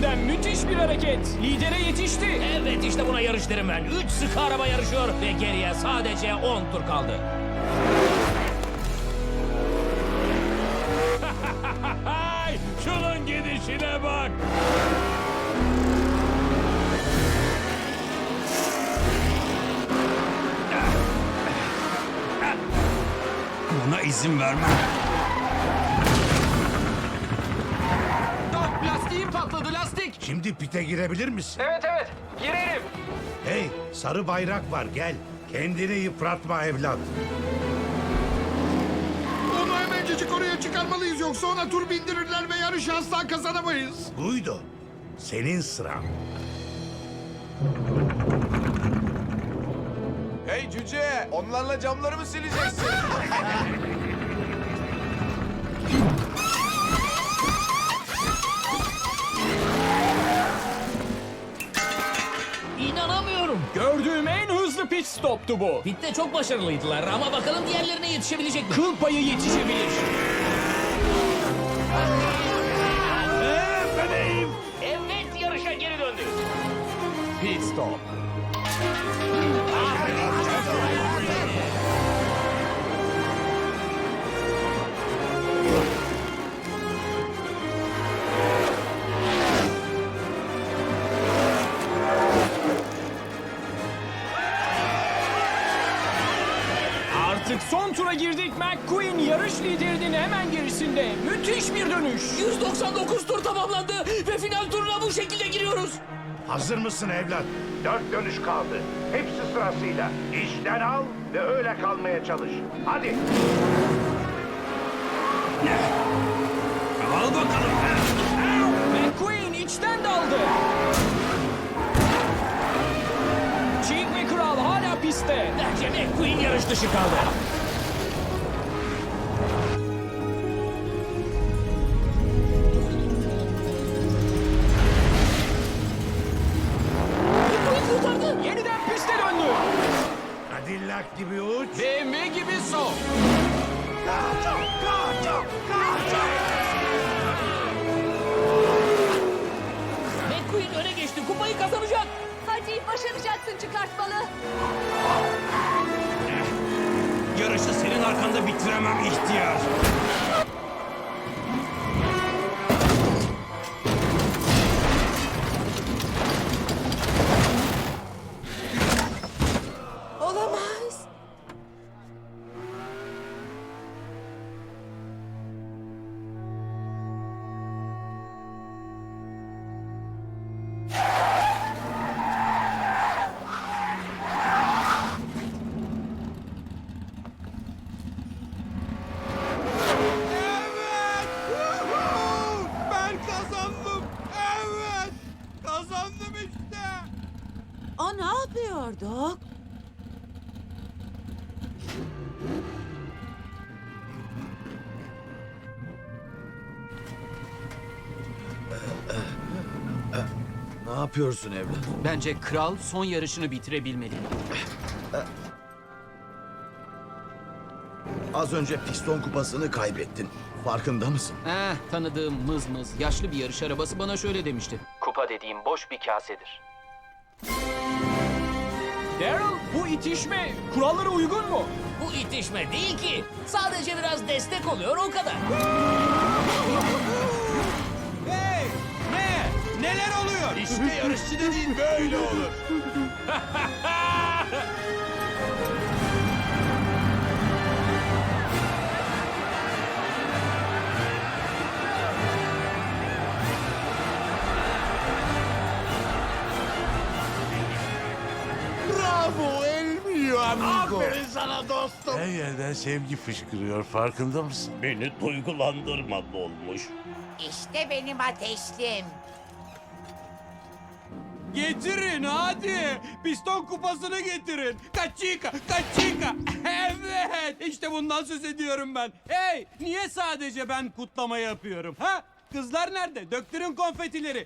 kendiliğinden müthiş bir hareket. Lidere yetişti. Evet işte buna yarış derim ben. Üç sıkı araba yarışıyor ve geriye sadece 10 tur kaldı. Ay, şunun gidişine bak. Buna izin vermem. Şimdi pite girebilir misin? Evet evet girerim. Hey, sarı bayrak var gel. Kendini yıpratma evlat. Onu hemencecik oraya çıkarmalıyız yoksa ona tur bindirirler ve yarışı asla kazanamayız. Guido, senin sıran. Hey cüce, onlarla camları mı sileceksin? İnanamıyorum. Gördüğüm en hızlı pit stoptu bu. Pitte çok başarılıydılar ama bakalım diğerlerine yetişebilecek mi? Kıl payı yetişebilir. Tura girdik. McQueen yarış liderinin hemen gerisinde. Müthiş bir dönüş. 199 tur tamamlandı ve final turuna bu şekilde giriyoruz. Hazır mısın evlat? Dört dönüş kaldı. Hepsi sırasıyla. İşten al ve öyle kalmaya çalış. Hadi. Al bakalım. McQueen içten daldı. Cheek ve Kral hala pistte. Bence McQueen yarış dışı kaldı. Yeniden piste döndü. Cadillac gibi uç. BMW gibi son. McQueen öne geçti. Kupayı kazanacak. Hadi başaracaksın çıkartmalı. Yarışı senin arkanda bitiremem ihtiyar. Ne yapıyorduk? Ne yapıyorsun evlat? Bence kral son yarışını bitirebilmeli. Az önce piston kupasını kaybettin. Farkında mısın? Eh, tanıdığım mız mız yaşlı bir yarış arabası bana şöyle demişti. Kupa dediğim boş bir kasedir. Daryl bu itişme kurallara uygun mu? Bu itişme değil ki. Sadece biraz destek oluyor o kadar. Hey! Ne? Neler oluyor? İşte yarışçı dediğin böyle olur. Bravo el mio amigo. Aferin sana dostum. Her yerden sevgi fışkırıyor farkında mısın? Beni duygulandırma olmuş. İşte benim ateşlim. Getirin hadi. Piston kupasını getirin. Kaçika, kaçika. Evet. İşte bundan söz ediyorum ben. Hey, niye sadece ben kutlama yapıyorum? Ha? Kızlar nerede? Döktürün konfetileri.